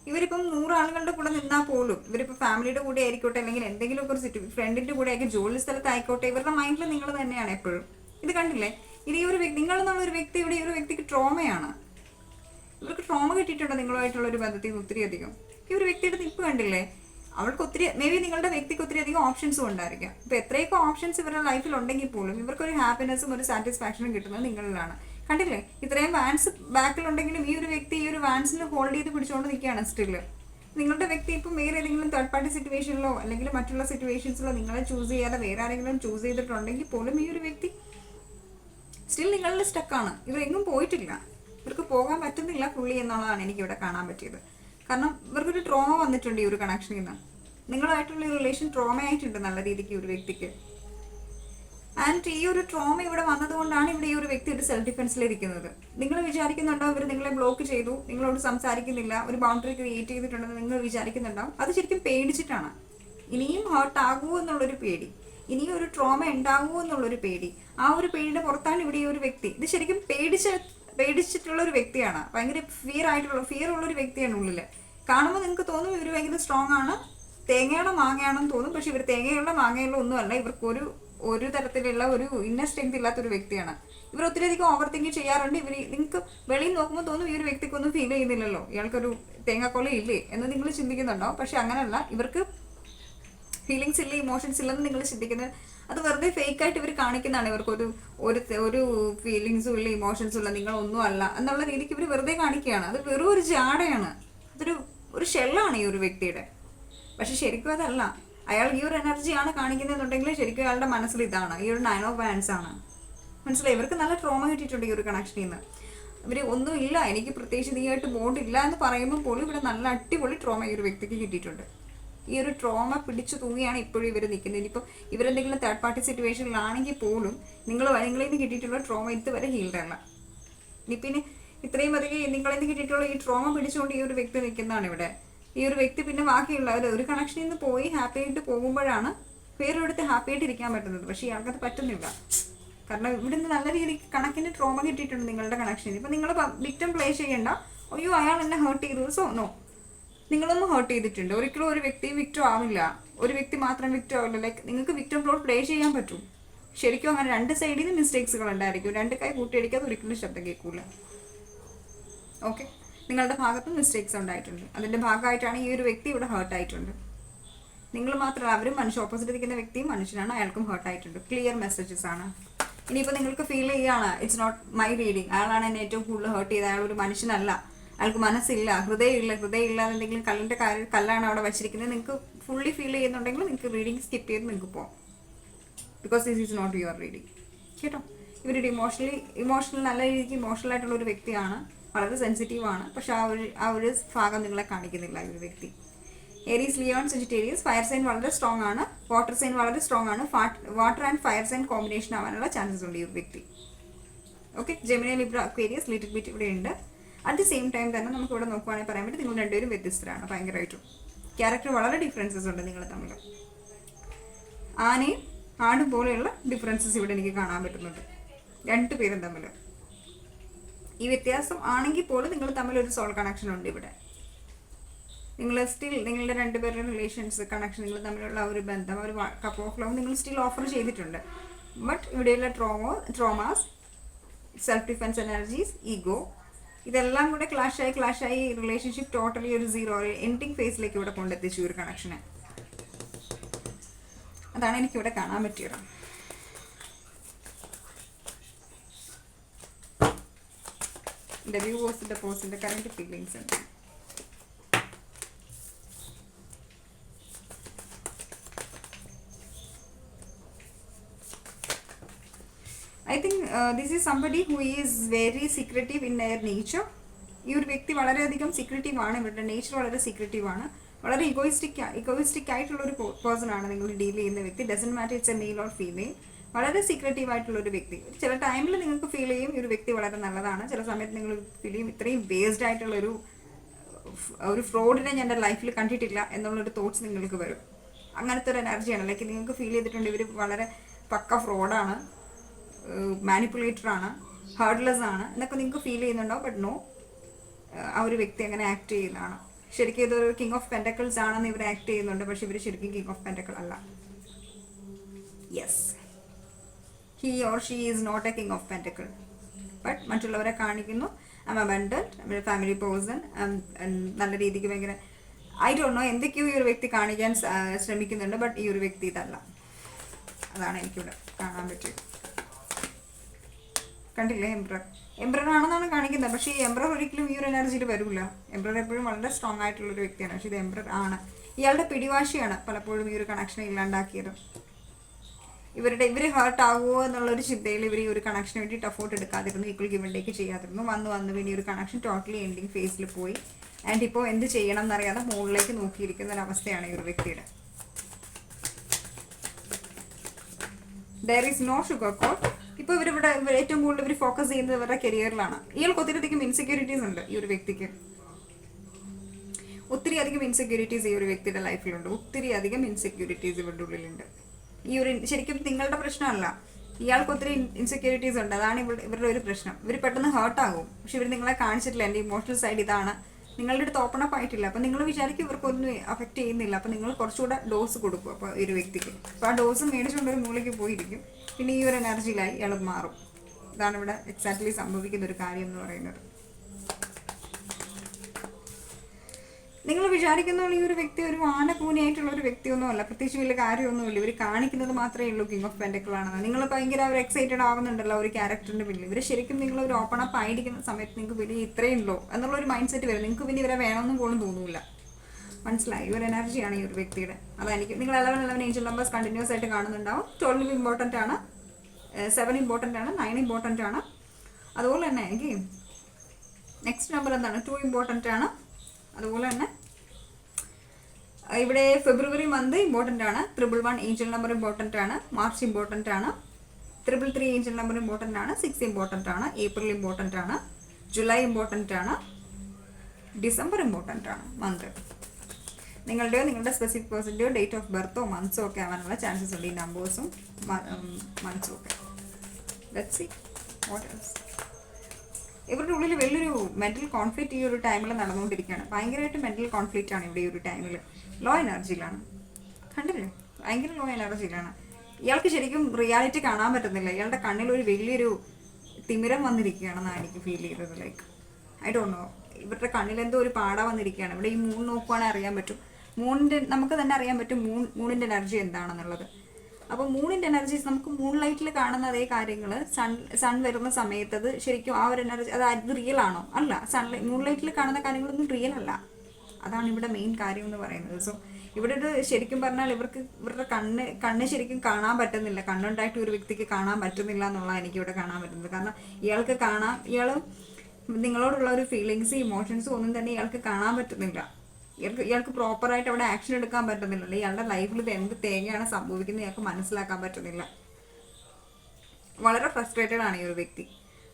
S1: ഇവരിപ്പം നൂറാളുകളുടെ കൂടെ നിന്നാൽ പോലും ഇവരിപ്പോൾ ഫാമിലിയുടെ കൂടെ ആയിക്കോട്ടെ അല്ലെങ്കിൽ എന്തെങ്കിലുമൊക്കെ ഒരു സിറ്റു ഫ്രണ്ടിന്റെ കൂടെ ആയിരിക്കും ജോലി സ്ഥലത്ത് ആയിക്കോട്ടെ ഇവരുടെ മൈൻഡിൽ നിങ്ങൾ തന്നെയാണ് എപ്പോഴും. ഇത് കണ്ടില്ലേ? ഇത് ഈ ഒരു വ്യക്തി നിങ്ങൾ എന്നുള്ള ഒരു വ്യക്തി ഇവിടെ ഈ ഒരു വ്യക്തിക്ക് ട്രോമയാണ് ഇവർക്ക് ട്രോമ കിട്ടിയിട്ടുണ്ട് നിങ്ങളുമായിട്ടുള്ള ഒരു ബന്ധത്തിൽ ഒത്തിരി അധികം? ഈ ഒരു വ്യക്തിയുടെ നിപ്പ് കണ്ടില്ലേ? അവൾക്ക് ഒത്തിരി മേ ബി നിങ്ങളുടെ വ്യക്തിക്ക് ഒത്തിരി അധികം ഓപ്ഷൻസും ഉണ്ടായിരിക്കാം. ഇപ്പൊ എത്രയൊക്കെ ഓപ്ഷൻസ് ഇവരുടെ ലൈഫിൽ ഉണ്ടെങ്കിൽ പോലും ഇവർക്ക് ഒരു ഹാപ്പിനെസ്സും ഒരു സാറ്റിസ്ഫാക്ഷനും കിട്ടുന്നത് നിങ്ങളിലാണ്. കണ്ടില്ലേ? ഇത്രയും വാൻസ് ബാക്കിലുണ്ടെങ്കിലും ഈ ഒരു വ്യക്തി ഈ ഒരു വാൻസിൽ ഹോൾഡ് ചെയ്ത് പിടിച്ചുകൊണ്ട് നിൽക്കുകയാണ് സ്റ്റിൽ നിങ്ങളുടെ വ്യക്തി ഇപ്പം വേറെ ഏതെങ്കിലും തേർഡ് പാർട്ടി സിറ്റുവേഷനിലോ അല്ലെങ്കിൽ മറ്റുള്ള സിറ്റുവേഷൻസിലോ നിങ്ങളെ ചൂസ് ചെയ്യാതെ വേറെ ആരെങ്കിലും ചൂസ് ചെയ്തിട്ടുണ്ടെങ്കിൽ പോലും ഈ ഒരു വ്യക്തി സ്റ്റിൽ നിങ്ങളിൽ സ്റ്റക്കാണ് ഇവരെങ്ങും പോയിട്ടില്ല. ഇവർക്ക് പോകാൻ പറ്റുന്നില്ല പുള്ളി എന്നുള്ളതാണ് എനിക്ക് ഇവിടെ കാണാൻ പറ്റിയത്. കാരണം ഇവർക്കൊരു ട്രോമ വന്നിട്ടുണ്ട് ഈ ഒരു കണക്ഷനിൽ നിന്ന്. നിങ്ങളായിട്ടുള്ള റിലേഷൻ ട്രോമ ആയിട്ടുണ്ട് നല്ല രീതിക്ക് ഒരു വ്യക്തിക്ക്. ആൻഡ് ഈ ഒരു ട്രോമ ഇവിടെ വന്നതുകൊണ്ടാണ് ഇവിടെ ഈ ഒരു വ്യക്തി ഒരു സെൽഫ് ഡിഫെൻസിലിരിക്കുന്നത് നിങ്ങൾ വിചാരിക്കുന്നുണ്ടോ ഇവർ നിങ്ങളെ ബ്ലോക്ക് ചെയ്തു നിങ്ങളോട് സംസാരിക്കുന്നില്ല ഒരു ബൗണ്ടറി ക്രിയേറ്റ് ചെയ്തിട്ടുണ്ടെന്ന് നിങ്ങൾ വിചാരിക്കുന്നുണ്ടോ അത് ശരിക്കും പേടിച്ചിട്ടാണ്. ഇനിയും ഹേർട്ട് ആകുമോ എന്നുള്ളൊരു പേടി. ഇനിയും ഒരു ട്രോമ ഉണ്ടാകുമോ എന്നുള്ളൊരു പേടി. ആ ഒരു പേടിയുടെ പുറത്താണ് ഇവിടെ ഈ ഒരു വ്യക്തി. ഇത് ശരിക്കും പേടിച്ച പേടിച്ചിട്ടുള്ള ഒരു വ്യക്തിയാണ്. ഭയങ്കര ഫിയർ ആയിട്ടുള്ള ഫിയർ ഉള്ള ഒരു വ്യക്തിയാണ് ഉള്ളിൽ കാണുമ്പോൾ നിങ്ങൾക്ക് തോന്നും ഇവർ ഭയങ്കര സ്ട്രോങ് ആണ്. തേങ്ങയാണോ മാങ്ങയാണെന്ന് തോന്നും. പക്ഷെ ഇവർ തേങ്ങയുള്ള മാങ്ങയുള്ള ഒന്നുമല്ല. ഇവർക്ക് ഒരു തരത്തിലുള്ള ഒരു ഇന്നർ സ്ട്രെങ്ത് ഇല്ലാത്ത ഒരു വ്യക്തിയാണ്. ഇവർ ഒത്തിരി അധികം ഓവർ തിങ്ക് ചെയ്യാറുണ്ട്. ഇവർ നിങ്ങൾക്ക് വെളിയിൽ നോക്കുമ്പോൾ തോന്നും ഈ ഒരു വ്യക്തിക്കൊന്നും ഫീൽ ചെയ്യുന്നില്ലല്ലോ. ഇയാൾക്കൊരു തേങ്ങാക്കൊല ഇല്ലേ എന്ന് നിങ്ങൾ ചിന്തിക്കുന്നുണ്ടോ പക്ഷെ അങ്ങനെയല്ല ഇവർക്ക് ഫീലിങ്സ് ഇല്ല ഇമോഷൻസ് ഇല്ലെന്ന് നിങ്ങൾ ചിന്തിക്കുന്നത് അത് വെറുതെ ഫേക്ക് ആയിട്ട് ഇവർ കാണിക്കുന്നതാണ്. ഇവർക്ക് ഒരു ഒരു ഫീലിങ്സും ഇല്ല ഇമോഷൻസും ഇല്ല നിങ്ങളൊന്നും അല്ല എന്നുള്ള രീതിക്ക് ഇവർ വെറുതെ കാണിക്കുകയാണ്. അത് വെറും ഒരു ജാടയാണ്. അതൊരു ഒരു ഷെല്ലാണ് ഈ ഒരു വ്യക്തിയുടെ. പക്ഷെ ശരിക്കും അതല്ല. അയാൾ ഈ ഒരു എനർജിയാണ് കാണിക്കുന്നതെന്നുണ്ടെങ്കിൽ ശരിക്കും അയാളുടെ മനസ്സിൽ ഇതാണ്. ഈ ഒരു നയൻ ഓഫ് വാൻസ് ആണ്. മനസ്സിലായി? ഇവർക്ക് നല്ല ട്രോമ കിട്ടിയിട്ടുണ്ട് ഈ ഒരു കണക്ഷനിൽ നിന്ന്. ഇവർ ഒന്നും ഇല്ല. എനിക്ക് പ്രത്യേകിച്ച് നീയായിട്ട് ബോണ്ട് ഇല്ല എന്ന് പറയുമ്പോൾ പോലും ഇവിടെ നല്ല അടിപൊളി ട്രോമ ഈ ഒരു വ്യക്തിക്ക് കിട്ടിയിട്ടുണ്ട്. ഈ ഒരു ട്രോമ പിടിച്ചു തൂങ്ങിയാണ് ഇപ്പോഴും ഇവർ നിൽക്കുന്നത്. ഇനിയിപ്പോൾ ഇവരെന്തെങ്കിലും തേർഡ് പാർട്ടി സിറ്റുവേഷനിലാണെങ്കിൽ പോലും നിങ്ങൾ നിങ്ങളിൽ നിന്ന് കിട്ടിയിട്ടുള്ള ട്രോമ ഇതുവരെ ഹീൽഡ് അല്ല. ഇനി പിന്നെ ഇത്രയും അധികം നിങ്ങളിൽ നിന്ന് കിട്ടിയിട്ടുള്ള ഈ ട്രോമ പിടിച്ചുകൊണ്ട് ഈ ഒരു വ്യക്തി നിൽക്കുന്നതാണ് ഇവിടെ. ഈ ഒരു വ്യക്തി പിന്നെ ബാക്കിയുള്ളവർ ഒരു കണക്ഷനിൽ നിന്ന് പോയി ഹാപ്പി ആയിട്ട് പോകുമ്പോഴാണ് വേറൊരിടത്ത് ഹാപ്പി ആയിട്ട് ഇരിക്കാൻ പറ്റുന്നത്. പക്ഷേ ഇയാൾക്കത് പറ്റുന്നില്ല. കാരണം ഇവിടെ നിന്ന് നല്ല രീതിക്ക് കണക്കിന് ട്രോമ കിട്ടിയിട്ടുണ്ട് നിങ്ങളുടെ കണക്ഷനിൽ ഇപ്പം നിങ്ങൾ വിക്റ്റം പ്ലേ ചെയ്യേണ്ട. അയ്യോ അയാൾ എന്നെ ഹേർട്ട് ചെയ്തു സോ നോ നിങ്ങളൊന്നും ഹേർട്ട് ചെയ്തിട്ടുണ്ട്. ഒരിക്കലും ഒരു വ്യക്തി വിക്റ്റോ ആവില്ല. ഒരു വ്യക്തി മാത്രം വിക്റ്റോ ആവില്ല. ലൈക്ക് നിങ്ങൾക്ക് വിക്റ്റം റോൾ പ്ലേ ചെയ്യാൻ പറ്റും. ശരിക്കും അങ്ങനെ രണ്ട് സൈഡിൽ നിന്ന് മിസ്റ്റേക്സുകൾ ഉണ്ടായിരിക്കും. രണ്ട് കൈ കൂട്ടിയടിക്കാതെ ഒരിക്കലും ശബ്ദം കേൾക്കൂല. ഓക്കെ നിങ്ങളുടെ ഭാഗത്ത് മിസ്റ്റേക്സ് ഉണ്ടായിട്ടുണ്ട്. അതിന്റെ ഭാഗമായിട്ടാണ് ഈ ഒരു വ്യക്തി ഇവിടെ ഹേർട്ട് ആയിട്ടുണ്ട്. നിങ്ങൾ മാത്രമല്ല അവരും മനുഷ്യ ഓപ്പോസിറ്റ് ഇരിക്കുന്ന വ്യക്തിയും മനുഷ്യനാണ്. അയാൾക്കും ഹേർട്ട് ആയിട്ടുണ്ട്. ക്ലിയർ മെസ്സേജസ് ആണ്. ഇനിയിപ്പോൾ നിങ്ങൾക്ക് ഫീൽ ചെയ്യുകയാണ് ഇറ്റ്സ് നോട്ട് മൈ റീഡിങ് അയാളാണ് എന്നെ ഏറ്റവും കൂടുതൽ ഹേർട്ട് ചെയ്തത്. അയാൾ ഒരു മനുഷ്യനല്ല. അയാൾക്ക് മനസ്സില്ല. ഹൃദയമില്ല. ഹൃദയമില്ല എന്തെങ്കിലും കല്ലിന്റെ കാര്യം കല്ലാണ് അവിടെ വെച്ചിരിക്കുന്നത്. നിങ്ങൾക്ക് ഫുള്ളി ഫീൽ ചെയ്യുന്നുണ്ടെങ്കിൽ നിങ്ങൾക്ക് റീഡിങ് സ്കിപ്പ് ചെയ്ത് നിങ്ങൾക്ക് പോകാം because this is not your reading കേട്ടോ? ഇവരുടെ ഇമോഷണലി ഇമോഷണൽ നല്ല രീതിക്ക് ഇമോഷണൽ ആയിട്ടുള്ള ഒരു വ്യക്തിയാണ്. വളരെ സെൻസിറ്റീവ് ആണ്. പക്ഷെ ആ ഒരു ആ ഒരു ഭാഗം നിങ്ങളെ കാണിക്കുന്നില്ല ഈ ഒരു വ്യക്തി. Aries Leo Sagittarius fire sign വളരെ സ്ട്രോങ് ആണ്. വാട്ടർ സൈൻ വളരെ സ്ട്രോങ് ആണ്. Water and fire sign combination ആവാനുള്ള ചാൻസസ് ഉണ്ട് ഈ ഒരു വ്യക്തി. Okay Gemini Libra Aquarius little bit ഇവിടെ ഉണ്ട്. അറ്റ് ദി സെയിം ടൈം തന്നെ നമുക്ക് ഇവിടെ നോക്കുവാണെങ്കിൽ പറയാൻ പറ്റും നിങ്ങൾ രണ്ടുപേരും വ്യത്യസ്തരാണ് ഭയങ്കരമായിട്ടും. ക്യാരക്ടർ വളരെ ഡിഫറൻസസ് ഉണ്ട് നിങ്ങൾ തമ്മിൽ. ആനയും ആടും പോലെയുള്ള ഡിഫറൻസസ് ഇവിടെ എനിക്ക് കാണാൻ പറ്റുന്നുണ്ട്. രണ്ടു പേരും തമ്മിൽ. ഈ വ്യത്യാസം ആണെങ്കിൽ പോലും നിങ്ങൾ തമ്മിൽ ഒരു സോൾ കണക്ഷൻ ഉണ്ട് ഇവിടെ. നിങ്ങൾ സ്റ്റിൽ നിങ്ങളുടെ രണ്ടുപേരുടെ റിലേഷൻസ് കണക്ഷൻ നിങ്ങൾ തമ്മിലുള്ള ഒരു ബന്ധം ഒരു കപ്പ് ഓഫ് ലവ് നിങ്ങൾ സ്റ്റിൽ ഓഫർ ചെയ്തിട്ടുണ്ട്. ബട്ട് ഇവിടെയുള്ള trauma traumas self defence energies ego ഇതെല്ലാം കൂടെ ക്ലാഷായി ക്ലാഷായി റിലേഷൻഷിപ്പ് ടോട്ടലി ഒരു സീറോ ഒരു എൻഡിങ് ഫേസിലേക്ക് ഇവിടെ കൊണ്ടെത്തിച്ചു ഒരു കണക്ഷനെ അതാണ് എനിക്കിവിടെ കാണാൻ പറ്റിയത്. The viewers post the current feelings ഉണ്ട്. I think this is somebody who is very secretive in air nature ഈ ഒരു വ്യക്തി വളരെയധികം സീക്രട്ടീവ് ആണ്. ഇവരുടെ നേച്ചർ വളരെ സീക്രട്ടീവ് ആണ്. വളരെ ഇഗോയിസ്റ്റിക് ഇഗോയിസ്റ്റിക് ആയിട്ടുള്ള ഒരു പേഴ്സൺ ആണ് നിങ്ങൾ ഡീൽ ചെയ്യുന്ന വ്യക്തി. Doesn't matter it's a male or female വളരെ സീക്രട്ടീവ് ആയിട്ടുള്ള ഒരു വ്യക്തി. ചില ടൈമിൽ നിങ്ങൾക്ക് ഫീൽ ചെയ്യും ഈ ഒരു വ്യക്തി വളരെ നല്ലതാണ്. ചില സമയത്ത് നിങ്ങൾ ഫീൽ ചെയ്യും ഇത്രയും വേസ്ഡ് ആയിട്ടുള്ള ഒരു ഒരു ഫ്രോഡിനെ ഞാൻ എന്റെ ലൈഫിൽ കണ്ടിട്ടില്ല എന്നുള്ളൊരു തോട്ട്സ് നിങ്ങൾക്ക് വരും. അങ്ങനത്തെ ഒരു എനർജിയാണ് ലൈക്ക് നിങ്ങൾക്ക് ഫീൽ ചെയ്തിട്ടുണ്ട് ഇവർ വളരെ പക്ക ഫ്രോഡാണ് മാനിപ്പുലേറ്റർ ആണ് ഹേർഡ്ലെസ് ആണ് എന്നൊക്കെ നിങ്ങൾക്ക് ഫീൽ ചെയ്യുന്നുണ്ടോ ബട്ട് നോ ആ ഒരു വ്യക്തി അങ്ങനെ ആക്ട് ചെയ്യുന്നതാണ്. ശരിക്കും ഇതൊരു കിങ് ഓഫ് പെന്റക്കിൾസ് ആണെന്ന് ഇവർ ആക്ട് ചെയ്യുന്നുണ്ട്. പക്ഷെ ഇവർ ശരിക്കും കിങ് ഓഫ് പെന്റക്കിൾ അല്ല. Yes he or she is not a king of pentacle but മറ്റുള്ളവരെ കാണിക്കുന്നു. ഐം അബൻഡന്റ് നമ്മുടെ ഫാമിലി പേഴ്സൺ നല്ല രീതിക്ക് ഭയങ്കര ഐ ഡോണ്ട് നോ എന്തൊക്കെയോ ഈ ഒരു വ്യക്തി കാണിക്കാൻ ശ്രമിക്കുന്നുണ്ട്. ബട്ട് ഈ ഒരു വ്യക്തി ഇതല്ല. അതാണ് എനിക്കിവിടെ കാണാൻ പറ്റിയത് കണ്ടില്ലേ എംബ്രർ? എംബ്രർ ആണെന്നാണ് കാണിക്കുന്നത്. പക്ഷേ ഈ എംബ്രർ ഒരിക്കലും ഈ ഒരു എനർജിയിൽ വരില്ല എംബ്രർ എപ്പോഴും വളരെ സ്ട്രോങ് ആയിട്ടുള്ള ഒരു വ്യക്തിയാണ്. പക്ഷേ ഇത് എംബ്രർ ആണ്. ഇയാളുടെ പിടിവാശിയാണ് പലപ്പോഴും ഈ ഒരു കണക്ഷൻ ഇല്ലാണ്ടാക്കിയത്. ഇവരുടെ ഇവർ ഹേർട്ട് ആകുമോ എന്നുള്ളൊരു ചിന്തയിൽ ഇവർ ഈ ഒരു വേണ്ടി എഫോർട്ട് എടുക്കാതിരുന്നു. ഈക്വൽ ഗിവനിലേക്ക് ചെയ്യാതിരുന്നു. വന്ന് വന്ന് പിന്നെ ഒരു കണക്ഷൻ ടോട്ടലി എൻഡിങ് ഫേസിൽ പോയി. ആൻഡ് ഇപ്പോൾ എന്ത് ചെയ്യണം എന്നറിയാതെ മുകളിലേക്ക് നോക്കിയിരിക്കുന്ന ഒരു അവസ്ഥയാണ് ഈ ഒരു വ്യക്തിയുടെ. There is no sugar coat ഇപ്പോൾ ഇവരിവിടെ ഏറ്റവും കൂടുതൽ ഇവർ ഫോക്കസ് ചെയ്യുന്നത് ഇവരുടെ കരിയറിലാണ് ഇയാൾക്ക് ഒത്തിരി അധികം ഇൻസെക്യൂരിറ്റീസ് ഉണ്ട് ഈ ഒരു വ്യക്തിക്ക്. ഒത്തിരി അധികം ഇൻസെക്യൂരിറ്റീസ് ഈ ഒരു വ്യക്തിയുടെ ലൈഫിലുണ്ട് ഒത്തിരി അധികം ഇൻസെക്യൂരിറ്റീസ് ഇവരുടെ ഉള്ളിലുണ്ട്. ഒരു ശരിക്കും നിങ്ങളുടെ പ്രശ്നമല്ല. ഇയാൾക്ക് ഒത്തിരി ഇൻസെക്യൂരിറ്റീസ് ഉണ്ട്. അതാണ് ഇവർ ഇവരുടെ ഒരു പ്രശ്നം. ഇവർ പെട്ടെന്ന് ഹേർട്ടാകും പക്ഷെ ഇവർ നിങ്ങളെ കാണിച്ചിട്ടില്ല. എന്റെ ഇമോഷണൽ സൈഡ് ഇതാണ്. നിങ്ങളുടെ അടുത്ത് ഓപ്പൺ അപ്പ് ആയിട്ടില്ല. അപ്പം നിങ്ങൾ വിചാരിക്കും ഇവർക്കൊന്നും അഫക്റ്റ് ചെയ്യുന്നില്ല. അപ്പം നിങ്ങൾ കുറച്ചുകൂടെ ഡോസ് കൊടുക്കും അപ്പോൾ ഒരു വ്യക്തിക്ക്. അപ്പോൾ ആ ഡോസ് മേടിച്ചുകൊണ്ട് ഒരു മൂലയ്ക്ക് പോയിരിക്കും. പിന്നെ ഈ ഒരു എനർജിയിലായി ഇയാൾ മാറും. ഇതാണ് ഇവിടെ എക്സാക്ട്ലി സംഭവിക്കുന്ന ഒരു കാര്യം എന്ന് പറയുന്നത്. നിങ്ങൾ വിചാരിക്കുന്ന ഈ ഒരു വ്യക്തി ഒരു ആനപൂനിയായിട്ടുള്ള ഒരു വ്യക്തിയൊന്നുമല്ല. പ്രത്യേകിച്ച് വലിയ കാര്യമൊന്നുമില്ല. ഇവർ കാണിക്കുന്നത് മാത്രമേ ഉള്ളൂ കിങ് ഓഫ് പെൻഡക്കിൾ ആണെന്ന്. നിങ്ങൾ ഭയങ്കര അവർ എക്സൈറ്റഡ് ആവുന്നുണ്ടല്ലോ ഒരു ക്യാരക്ടറിന്റെ പിന്നിൽ. ഇവർ ശരിക്കും നിങ്ങൾ ഒരു ഓപ്പൺ അപ്പ് ആയിരിക്കുന്ന സമയത്ത് നിങ്ങൾക്ക് പിന്നെ ഇത്രയും ഉള്ളൂ എന്നുള്ള ഒരു മൈൻഡ് സെറ്റ് വരും. നിങ്ങൾക്ക് പിന്നെ ഇവരെ വേണമെന്നും പോലും തോന്നില്ല. മനസ്സിലായി? ഒരു എനർജിയാണ് ഈ ഒരു വ്യക്തിയുടെ. അതായിരിക്കും. നിങ്ങൾ eleven eleven angel numbers continuous ആയിട്ട് കാണുന്നുണ്ടാവും. ട്വൽവ് ഇമ്പോർട്ടന്റ് ആണ്. സെവൻ ഇമ്പോർട്ടന്റ് ആണ്. നയൻ ഇമ്പോർട്ടന്റ് ആണ്. അതുപോലെ തന്നെ എനിക്ക് നെക്സ്റ്റ് നമ്പർ എന്താണ്? ടു ഇമ്പോർട്ടന്റ് ആണ്. അതുപോലെ തന്നെ ഇവിടെ ഫെബ്രുവരി മന്ത് ഇമ്പോർട്ടന്റ് ആണ്. Triple one angel number important ആണ്. മാർച്ച് ഇമ്പോർട്ടന്റ് ആണ്. Triple three angel number important ആണ്. സിക്സ് ഇമ്പോർട്ടന്റ് ആണ്. ഏപ്രിൽ ഇമ്പോർട്ടന്റ് ആണ്. ജൂലൈ ഇമ്പോർട്ടന്റ് ആണ്. ഡിസംബർ ഇമ്പോർട്ടന്റ് ആണ് മന്ത് നിങ്ങളുടെയോ നിങ്ങളുടെ സ്പെസിഫിക് പേഴ്സന്റെയോ ഡേറ്റ് ഓഫ് ബർത്തോ മന്ത്സോ ഒക്കെ ആവാനുള്ള ചാൻസസ് ഉണ്ട് ഈ നമ്പേഴ്സും മന്ത്സും ഒക്കെ. ലെറ്റ് സി വാട്ട് എൽസ് ഇവരുടെ ഉള്ളിൽ വലിയൊരു മെന്റൽ കോൺഫ്ലിക്റ്റ് ഈ ഒരു ടൈമിൽ നടന്നുകൊണ്ടിരിക്കുകയാണ്. ഭയങ്കരമായിട്ട് മെന്റൽ കോൺഫ്ലിക്റ്റ് ആണ് ഇവിടെ ഈ ഒരു ടൈമിൽ ലോ. എനർജിയിലാണ് കണ്ടില്ലേ? ഭയങ്കര ലോ എനർജിയിലാണ് ഇയാൾക്ക് ശരിക്കും റിയാലിറ്റി കാണാൻ പറ്റുന്നില്ല. ഇയാളുടെ കണ്ണിൽ ഒരു വലിയൊരു തിമിരം വന്നിരിക്കുകയാണെന്നാണ് എനിക്ക് ഫീൽ ചെയ്തത്. ലൈക്ക് ഐ ഡോണ്ട് നോ ഇവരുടെ കണ്ണിൽ എന്തോ ഒരു പാട വന്നിരിക്കുകയാണ്. ഇവിടെ ഈ മൂൺ നോക്കുവാണെങ്കിൽ അറിയാൻ പറ്റും. മൂണിന്റെ നമുക്ക് തന്നെ അറിയാൻ പറ്റും മൂൺ മൂണിന്റെ എനർജി എന്താണെന്നുള്ളത്. അപ്പോൾ മൂണിന്റെ എനർജീസ് നമുക്ക് മൂൺ ലൈറ്റിൽ കാണുന്ന അതേ കാര്യങ്ങൾ സൺ സൺ വരുന്ന സമയത്ത് അത് ശരിക്കും ആ ഒരു എനർജി അത് അത് റിയൽ ആണോ? അല്ല. സൺ മൂൺ ലൈറ്റിൽ കാണുന്ന കാര്യങ്ങളൊന്നും റിയൽ അല്ല. അതാണ് ഇവിടെ മെയിൻ കാര്യം എന്ന് പറയുന്നത്. സോ ഇവിടെ ഒരു ശരിക്കും പറഞ്ഞാൽ ഇവർക്ക് ഇവരുടെ കണ്ണ് കണ്ണ് ശരിക്കും കാണാൻ പറ്റുന്നില്ല. കണ്ണുണ്ടായിട്ട് ഒരു വ്യക്തിക്ക് കാണാൻ പറ്റുന്നില്ല എന്നുള്ളതാണ് എനിക്ക് ഇവിടെ കാണാൻ പറ്റുന്നത്. കാരണം ഇയാൾക്ക് കാണാൻ ഇയാൾ നിങ്ങളോടുള്ള ഒരു ഫീലിങ്സ് ഇമോഷൻസും ഒന്നും തന്നെ ഇയാൾക്ക് കാണാൻ പറ്റുന്നില്ല. ഇയാൾക്ക് ഇയാൾക്ക് പ്രോപ്പറായിട്ട് അവിടെ ആക്ഷൻ എടുക്കാൻ പറ്റുന്നില്ല ഇയാളുടെ ലൈഫിൽ ഇത് എന്ത് തേങ്ങയാണ് സംഭവിക്കുന്നത് ഇയാൾക്ക് മനസ്സിലാക്കാൻ പറ്റുന്നില്ല. വളരെ ഫ്രസ്ട്രേറ്റഡ് ആണ് ഈ ഒരു വ്യക്തി.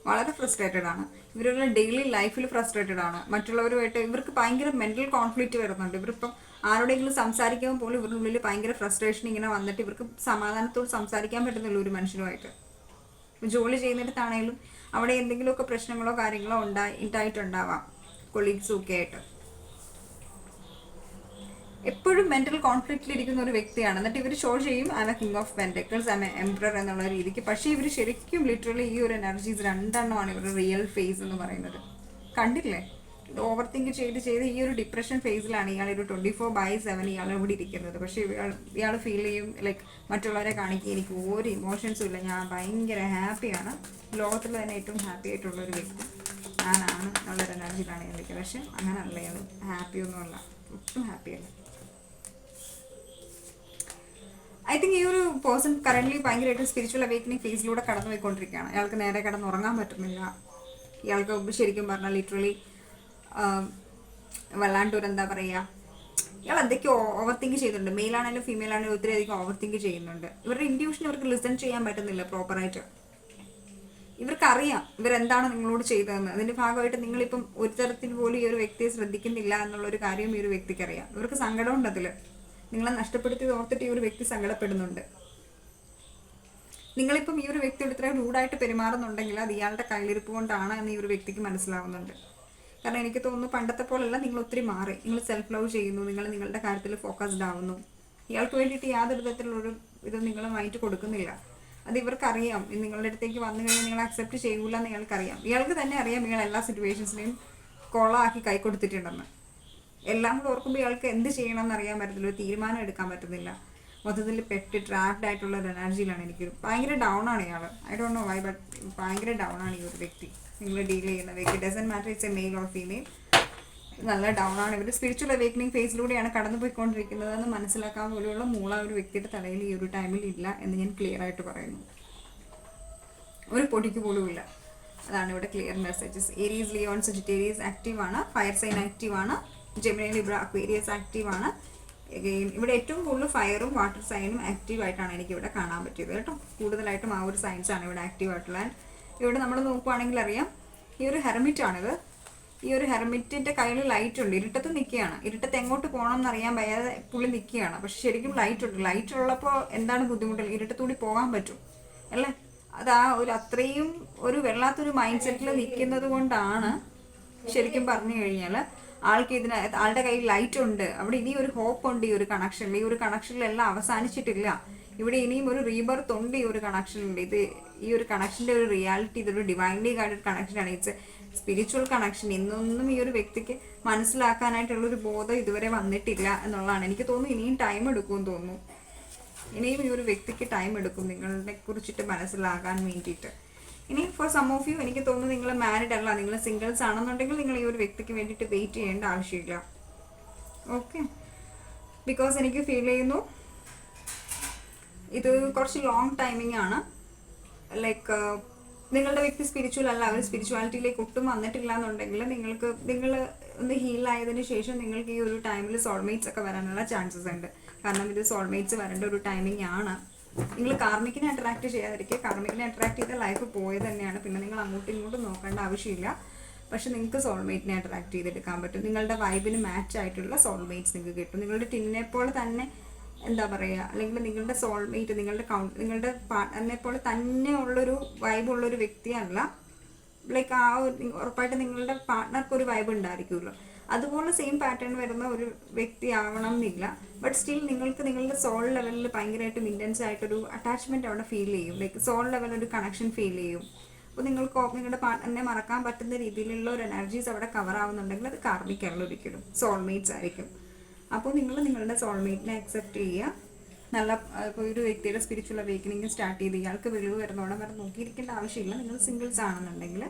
S1: വളരെ ഫ്രസ്ട്രേറ്റഡ് ആണ്. ഇവരുടെ ഡെയിലി ലൈഫിൽ ഫ്രസ്ട്രേറ്റഡ് ആണ്. മറ്റുള്ളവരുമായിട്ട് ഇവർക്ക് ഭയങ്കര മെന്റൽ കോൺഫ്ലിക്റ്റ് വരുന്നുണ്ട്. ഇവരിപ്പം ആരോടെങ്കിലും സംസാരിക്കാൻ പോലും ഇവരുടെ ഉള്ളിൽ ഭയങ്കര ഫ്രസ്ട്രേഷൻ ഇങ്ങനെ വന്നിട്ട് ഇവർക്ക് സമാധാനത്തോട് സംസാരിക്കാൻ പറ്റുന്നില്ല ഒരു മനുഷ്യനുമായിട്ട്. ജോലി ചെയ്യുന്നിടത്താണെങ്കിലും അവിടെ എന്തെങ്കിലുമൊക്കെ പ്രശ്നങ്ങളോ കാര്യങ്ങളോ ഉണ്ടായി ഉണ്ടായിട്ടുണ്ടാവാം. കൊളീഗ്സും ഒക്കെ ആയിട്ട്. എപ്പോഴും മെന്റൽ കോൺഫ്ലിക്റ്റിൽ ഇരിക്കുന്ന ഒരു വ്യക്തിയാണ്. എന്നിട്ട് ഇവർ ഷോ ചെയ്യും a king of pentacles a emperor എന്നുള്ള രീതിക്ക്. പക്ഷേ ഇവർ ശരിക്കും ലിറ്ററലി ഈ ഒരു എനർജീസ് രണ്ടെണ്ണമാണ് ഇവരുടെ റിയൽ ഫേസ് എന്ന് പറയുന്നത്. കണ്ടില്ലേ ഓവർ തിങ്ക് ചെയ്ത് ചെയ്ത് ഈ ഒരു ഡിപ്രഷൻ ഫേസിലാണ് ഇയാൾ ഒരു ട്വന്റി ഫോർ ബൈ സെവൻ ഇയാൾ ഇവിടെ ഇരിക്കുന്നത്. പക്ഷേ ഇയാൾ ഫീൽ ചെയ്യും ലൈക്ക് മറ്റുള്ളവരെ കാണിക്കുക എനിക്ക് ഒരു ഇമോഷൻസും ഇല്ല. ഞാൻ ഭയങ്കര ഹാപ്പിയാണ് ലോകത്തിൽ തന്നെ ഏറ്റവും ഹാപ്പി ആയിട്ടുള്ള ഒരു വ്യക്തി ഞാനാണ്. എന്നുള്ളൊരു എനർജിയിലാണ് ഞാൻ പക്ഷെ അങ്ങനെയല്ല ഇയാൾ ഹാപ്പി ഒന്നുമല്ല. ഒട്ടും ഹാപ്പിയല്ല ഐ തിങ്ക് ഈ ഒരു പേഴ്സൺ കറന്റ്ലി ഭയങ്കരമായിട്ട് സ്പിരിച്വൽ അവേക്കനിങ് ഫേസിലൂടെ കടന്നു പോയിക്കൊണ്ടിരിക്കുകയാണ് അയാൾക്ക് നേരെ കടന്നുറങ്ങാൻ പറ്റുന്നില്ല. ഇയാൾക്ക് ശരിക്കും പറഞ്ഞാൽ ലിറ്ററലി വല്ലാണ്ടൊരു എന്താ പറയുക ഇയാൾ എന്തൊക്കെയോ ഓവർ തിങ്ക് ചെയ്യുന്നുണ്ട്. മെയിൽ ആണെങ്കിലും ഫീമെയിൽ ആണെങ്കിലും ഒത്തിരി അധികം ഓവർ തിങ്ക് ചെയ്യുന്നുണ്ട്. ഇവരുടെ ഇൻഡ്യൂഷൻ ഇവർക്ക് ലിസൺ ചെയ്യാൻ പറ്റുന്നില്ല പ്രോപ്പറായിട്ട് ഇവർക്കറിയാം ഇവരെന്താണ് നിങ്ങളോട് ചെയ്തതെന്ന്. അതിന്റെ ഭാഗമായിട്ട് നിങ്ങളിപ്പം ഒരു തരത്തിൽ പോലും ഈ ഒരു വ്യക്തിയെ ശ്രദ്ധിക്കുന്നില്ല എന്നുള്ള ഒരു കാര്യം ഈ ഒരു വ്യക്തിക്ക് അറിയാം ഇവർക്ക് സങ്കടമുണ്ട് അതിൽ നിങ്ങളെ നഷ്ടപ്പെടുത്തി ഓർത്തിട്ട് ഈ ഒരു വ്യക്തി സങ്കടപ്പെടുന്നുണ്ട്. നിങ്ങളിപ്പം ഈ ഒരു വ്യക്തിയോട് ഇത്രയും റൂഡായിട്ട് പെരുമാറുന്നുണ്ടെങ്കിൽ അത് ഇയാളുടെ കയ്യിലിരിപ്പ് കൊണ്ടാണ് എന്ന് ഈ ഒരു വ്യക്തിക്ക് മനസ്സിലാവുന്നുണ്ട്. കാരണം എനിക്ക് തോന്നുന്നു പണ്ടത്തെ പോലെയല്ല നിങ്ങൾ ഒത്തിരി മാറി. നിങ്ങൾ സെൽഫ് ലവ് ചെയ്യുന്നു. നിങ്ങൾ നിങ്ങളുടെ കാര്യത്തിൽ ഫോക്കസ്ഡ് ആവുന്നു. ഇയാൾക്ക് വേണ്ടിയിട്ട് യാതൊരു തരത്തിലുള്ളൊരു ഇത് നിങ്ങൾ മൈൻഡ് കൊടുക്കുന്നില്ല. അത് ഇവർക്കറിയാം. നിങ്ങളുടെ അടുത്തേക്ക് വന്നു കഴിഞ്ഞാൽ നിങ്ങൾ അക്സെപ്റ്റ് ചെയ്യൂല എന്ന് ഇയാൾക്കറിയാം. ഇയാൾക്ക് തന്നെ അറിയാം ഇയാൾ എല്ലാ സിറ്റുവേഷൻസിനെയും കൊളാക്കി കൈ കൊടുത്തിട്ടുണ്ടെന്ന്. എല്ലാം കൂടെ ഓർക്കുമ്പോൾ ഇയാൾക്ക് എന്ത് ചെയ്യണം എന്ന് അറിയാൻ പറ്റത്തില്ല ഒരു തീരുമാനം എടുക്കാൻ പറ്റുന്നില്ല മൊത്തത്തിൽ പെട്ട് ട്രാപ്ഡ് ആയിട്ടുള്ള ഒരു എനർജിയിലാണ് എനിക്ക്. ഭയങ്കര ഡൗൺ ആണ് ഇയാൾ I don't know why but ഭയങ്കര ഡൗൺ ആണ് ഈ ഒരു വ്യക്തി. നിങ്ങൾ ഡീൽ ചെയ്യുന്ന വ്യക്തി. Doesn't matter it's a male or female നല്ല ഡൗൺ ആണ്. ഇവർ സ്പിരിച്വൽ അവേക്കനിങ് ഫേസിലൂടെയാണ് കടന്നു പോയിക്കൊണ്ടിരിക്കുന്നതെന്ന് മനസ്സിലാക്കാൻ പോലെയുള്ള മൂള ഒരു വ്യക്തിയുടെ തലയിൽ ഈ ഒരു ടൈമിൽ ഇല്ല എന്ന് ഞാൻ ക്ലിയർ ആയിട്ട് പറയുന്നു. ഒരു പൊടിക്ക് പോലും ഇല്ല. അതാണ് ഇവിടെ clear messages Aries Leo Sagittarius active ആണ്. ഫയർ സൈൻ ആക്റ്റീവ് ആണ്. ജെമിനി ലിബ്ര അക്വേരിയസ് ആക്റ്റീവ് ആണ്. Again, ഇവിടെ ഏറ്റവും കൂടുതൽ ഫയറും വാട്ടർ സൈനും ആക്റ്റീവ് ആയിട്ടാണ് എനിക്ക് ഇവിടെ കാണാൻ പറ്റിയത് കേട്ടോ. കൂടുതലായിട്ടും ആ ഒരു സയൻസ് ആണ് ഇവിടെ ആക്റ്റീവ് ആയിട്ടുള്ള. ഇവിടെ നമ്മൾ നോക്കുവാണെങ്കിൽ അറിയാം ഈ ഒരു ഹെർമിറ്റ് ആണിത്. ഈ ഒരു ഹെർമിറ്റിന്റെ കയ്യിൽ ലൈറ്റ് ഉണ്ട്. ഇരുട്ടത്ത് നിൽക്കുകയാണ്. ഇരുട്ടത്ത് എങ്ങോട്ട് പോകണം എന്നറിയാൻ വയ്യാതെ പുള്ളി നിൽക്കുകയാണ്. പക്ഷെ ശരിക്കും ലൈറ്റ് ഉണ്ട്. ലൈറ്റ് ഉള്ളപ്പോൾ എന്താണ് ബുദ്ധിമുട്ട് ഇരുട്ടത്തുകൂടി പോകാൻ പറ്റും. അല്ലേ? അത് ആ ഒരു അത്രയും ഒരു വെള്ളാത്തൊരു മൈൻഡ് സെറ്റിൽ നിൽക്കുന്നത് കൊണ്ടാണ് ശരിക്കും പറഞ്ഞു കഴിഞ്ഞാൽ ആൾക്ക് ഇതിന് ആളുടെ കയ്യിൽ ലൈറ്റ് ഉണ്ട്. അവിടെ ഇനി ഒരു ഹോപ്പ് ഉണ്ട് ഈ ഒരു കണക്ഷനിൽ ഈ ഒരു കണക്ഷനിലെല്ലാം അവസാനിച്ചിട്ടില്ല. ഇവിടെ ഇനിയും ഒരു റീബർത്ത് ഉണ്ട് ഈ ഒരു കണക്ഷനിൽ ഇത് ഈ ഒരു കണക്ഷന്റെ ഒരു റിയാലിറ്റി ഇതൊരു ഡിവൈൻലി ഗൈഡഡ് കണക്ഷനാണ് ഇറ്റ്സ് സ്പിരിച്വൽ കണക്ഷൻ ഇന്നൊന്നും ഈ ഒരു വ്യക്തിക്ക് മനസ്സിലാക്കാനായിട്ടുള്ള ഒരു ബോധം ഇതുവരെ വന്നിട്ടില്ല എന്നുള്ളതാണ്. എനിക്ക് തോന്നുന്നു ഇനിയും ടൈം എടുക്കുമെന്ന് തോന്നുന്നു. ഇനിയും ഈ ഒരു വ്യക്തിക്ക് ടൈം എടുക്കും നിങ്ങളെ കുറിച്ചിട്ട് മനസ്സിലാകാൻ വേണ്ടിയിട്ട്. ഇനി ഫോർ സം ഓഫ് യു എനിക്ക് തോന്നുന്നു നിങ്ങൾ മാരിഡ് അല്ല നിങ്ങൾ സിംഗിൾസ് ആണെന്നുണ്ടെങ്കിൽ നിങ്ങൾ ഈ ഒരു വ്യക്തിക്ക് വേണ്ടിയിട്ട് വെയിറ്റ് ചെയ്യേണ്ട ആവശ്യമില്ല. ഓക്കെ ബിക്കോസ് എനിക്ക് ഫീൽ ചെയ്യുന്നു ഇത് കുറച്ച് ലോങ് ടൈമിംഗ് ആണ്. ലൈക്ക് നിങ്ങളുടെ വ്യക്തി സ്പിരിച്വൽ അല്ല അവർ സ്പിരിച്വാലിറ്റിയിലേക്ക് ഒട്ടും വന്നിട്ടില്ല എന്നുണ്ടെങ്കിൽ നിങ്ങൾക്ക് നിങ്ങൾ ഒന്ന് ഹീൽ ആയതിന് ശേഷം നിങ്ങൾക്ക് ഈ ഒരു ടൈമിൽ സോൾമേറ്റ്സ് ഒക്കെ വരാനുള്ള ചാൻസസ് ഉണ്ട്. കാരണം ഇത് സോൾമേറ്റ്സ് വരേണ്ട ഒരു ടൈമിംഗ് ആണ്. നിങ്ങൾ കാർമിക്കിനെ അട്രാക്ട് ചെയ്യാതിരിക്കുക. കാർമിക്കിനെ അട്രാക്ട് ചെയ്ത ലൈഫ് പോയത് തന്നെയാണ്. പിന്നെ നിങ്ങൾ അങ്ങോട്ടും ഇങ്ങോട്ടും നോക്കേണ്ട ആവശ്യമില്ല. പക്ഷെ നിങ്ങൾക്ക് സോൾമേറ്റിനെ അട്രാക്ട് ചെയ്തെടുക്കാൻ പറ്റും. നിങ്ങളുടെ വൈബിന് മാച്ച് ആയിട്ടുള്ള സോൾമേറ്റ്സ് നിങ്ങൾക്ക് കിട്ടും. നിങ്ങളുടെ ടിന്നിനെ പോലെ തന്നെ എന്താ പറയുക? അല്ലെങ്കിൽ നിങ്ങളുടെ സോൾമേറ്റ് നിങ്ങളുടെ കൗണ്ട് നിങ്ങളുടെ പാർട്ട്ണറിനെ പോലെ തന്നെ ഉള്ളൊരു വൈബുള്ളൊരു വ്യക്തിയല്ല. ലൈക്ക് ആ ഒരു ഉറപ്പായിട്ട് നിങ്ങളുടെ പാർട്ട്ണർക്ക് ഒരു വൈബ് ഉണ്ടായിരിക്കുമല്ലോ. അതുപോലെ സെയിം പാറ്റേൺ വരുന്ന ഒരു വ്യക്തി ആവണം എന്നില്ല ബട്ട് സ്റ്റിൽ നിങ്ങൾക്ക് നിങ്ങളുടെ സോൾ ലെവലിൽ ഭയങ്കരമായിട്ടും ഇന്റൻസ് ആയിട്ടൊരു അറ്റാച്ച്മെന്റ് അവിടെ ഫീൽ ചെയ്യും. ലൈക്ക് സോൾ ലെവലിൽ ഒരു കണക്ഷൻ ഫീൽ ചെയ്യും. അപ്പോൾ നിങ്ങൾക്ക് നിങ്ങളുടെ പാർട്ട്ണറിനെ മറക്കാൻ പറ്റുന്ന രീതിയിലുള്ള ഒരു എനർജീസ് അവിടെ കവർ ആവുന്നുണ്ടെങ്കിൽ അത് കാർമിക്കല്ല ഒരിക്കലും. സോൾമേറ്റ്സ് ആയിരിക്കും. അപ്പോൾ നിങ്ങൾ നിങ്ങളുടെ സോൾമേറ്റിനെ അക്സെപ്റ്റ് ചെയ്യുക. നല്ല ഇപ്പോൾ ഒരു വ്യക്തിയുടെ സ്പിരിച്വൽ അവേക്കനിങ് സ്റ്റാർട്ട് ചെയ്ത് ഇയാൾക്ക് വെളിവ് വരുന്നോടെ വരെ നോക്കിയിരിക്കേണ്ട ആവശ്യമില്ല. നിങ്ങൾ സിംഗിൾസ് ആണെന്നുണ്ടെങ്കിൽ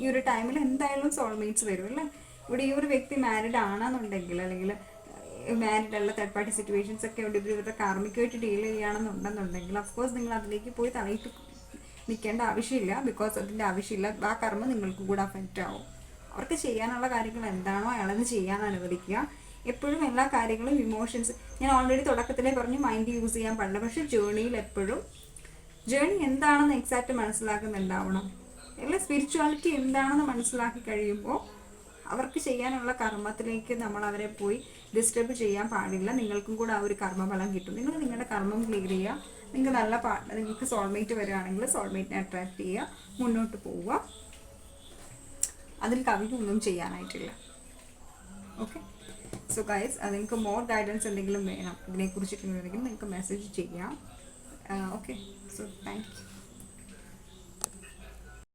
S1: ഈ ഒരു ടൈമിൽ എന്തായാലും സോൾമേറ്റ്സ് വരും അല്ലേ? ഇവിടെ ഈ ഒരു വ്യക്തി മാരിഡ് ആണെന്നുണ്ടെങ്കിൽ അല്ലെങ്കിൽ മാരിഡ് അല്ല തേർഡ് പാർട്ടി സിറ്റുവേഷൻസ് ഒക്കെ ഉണ്ട് ഇവരുടെ കാർമികമായിട്ട് ഡീൽ ചെയ്യുകയാണെന്നുണ്ടെന്നുണ്ടെങ്കിൽ അഫ്കോഴ്സ് നിങ്ങൾ അതിലേക്ക് പോയി തലയിട്ട് നിൽക്കേണ്ട ആവശ്യമില്ല ബിക്കോസ് അതിന്റെ ആവശ്യമില്ല ആ കർമ്മം നിങ്ങൾക്ക് കൂടെ അഫക്റ്റ് ആവും. അവർക്ക് ചെയ്യാനുള്ള കാര്യങ്ങൾ എന്താണോ അയാളെന്ന് ചെയ്യാൻ അനുവദിക്കുക. എപ്പോഴും എല്ലാ കാര്യങ്ങളും ഇമോഷൻസ് ഞാൻ ഓൾറെഡി തുടക്കത്തിലേ പറഞ്ഞു മൈൻഡ് യൂസ് ചെയ്യാൻ പാടില്ല പക്ഷേ ജേണിയിൽ എപ്പോഴും ജേണി എന്താണെന്ന് എക്സാക്റ്റ് മനസ്സിലാക്കുന്നുണ്ടാവണം. അല്ലെങ്കിൽ സ്പിരിച്വാലിറ്റി എന്താണെന്ന് മനസ്സിലാക്കി കഴിയുമ്പോൾ അവർക്ക് ചെയ്യാനുള്ള കർമ്മത്തിലേക്ക് നമ്മൾ അവരെ പോയി ഡിസ്റ്റർബ് ചെയ്യാൻ പാടില്ല. നിങ്ങൾക്കും കൂടെ ആ ഒരു കർമ്മഫലം കിട്ടും. നിങ്ങൾ നിങ്ങളുടെ കർമ്മം ക്ലിയർ ചെയ്യുക. നിങ്ങൾക്ക് നല്ല പാർട്ട്ണർ നിങ്ങൾക്ക് സോൾമേറ്റ് വരികയാണെങ്കിൽ സോൾമേറ്റിനെ അട്രാക്ട് ചെയ്യുക. മുന്നോട്ട് പോവുക. അതിൽ കവിയൊന്നും ചെയ്യാനായിട്ടില്ല. ഓക്കെ സോ ഗൈസ് നിങ്ങൾക്ക് മോർ ഗൈഡൻസ് എന്തെങ്കിലും വേണം ഇതിനെക്കുറിച്ചിട്ടുണ്ടെങ്കിൽ നിങ്ങൾക്ക് മെസ്സേജ് ചെയ്യാം. Okay so thank you